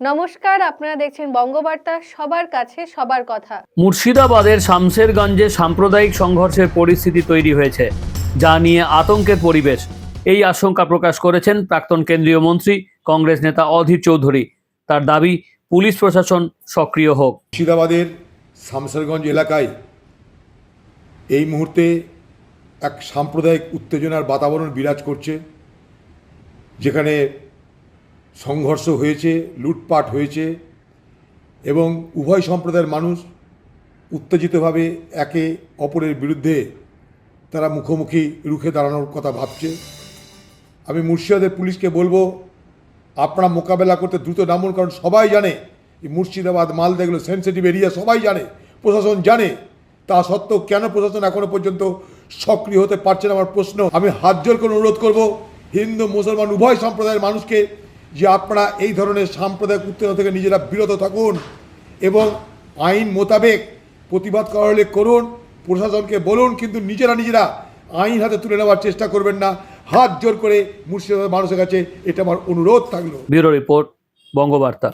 নমস্কার আপনারা দেখছেন বঙ্গবার্তা সবার কাছে সবার কথা। মুর্শিদাবাদের শামশেরগঞ্জে সাম্প্রদায়িক সংঘর্ষের পরিস্থিতি তৈরি হয়েছে যা নিয়ে আতঙ্কের পরিবেশ। এই আশঙ্কা প্রকাশ করেছেন প্রাক্তন কেন্দ্রীয় মন্ত্রী কংগ্রেস নেতা অধীর চৌধুরী। তার দাবি পুলিশ প্রশাসন সক্রিয় হোক। মুর্শিদাবাদের শামসেরগঞ্জ এলাকায় এই মুহূর্তে এক সাম্প্রদায়িক উত্তেজনার বাতাবরণ বিরাজ করছে যেখানে সংঘর্ষ হয়েছে, লুটপাট হয়েছে এবং উভয় সম্প্রদায়ের মানুষ উত্তেজিতভাবে একে অপরের বিরুদ্ধে তারা মুখোমুখি রুখে দাঁড়ানোর কথা ভাবছে। আমি মুর্শিদাবাদের পুলিশকে বলব, আপনারা মোকাবেলা করতে দ্রুত নামুন, কারণ সবাই জানে, এই মুর্শিদাবাদ মালদা এগুলো সেন্সিটিভ এরিয়া সবাই জানে, প্রশাসন জানে। তা সত্ত্বেও কেন প্রশাসন এখনও পর্যন্ত সক্রিয় হতে পারছে না আমার প্রশ্ন। আমি হাত জোর করে অনুরোধ করব, হিন্দু, মুসলমান, উভয় সম্প্রদায়ের মানুষকে যে আপনারা এই ধরনের সাম্প্রদায়িক উত্তেজনা থেকে নিজেরা বিরত থাকুন এবং আইন মোতাবেক প্রতিবাদ করা হলে করুন, প্রশাসনকে বলুন, কিন্তু নিজেরা নিজেরা আইন হাতে তুলে নেওয়ার চেষ্টা করবেন না। হাত জোর করে মুর্শিদাবাদের মানুষের কাছে এটা আমার অনুরোধ থাকল। Bureau report, Bangabarta.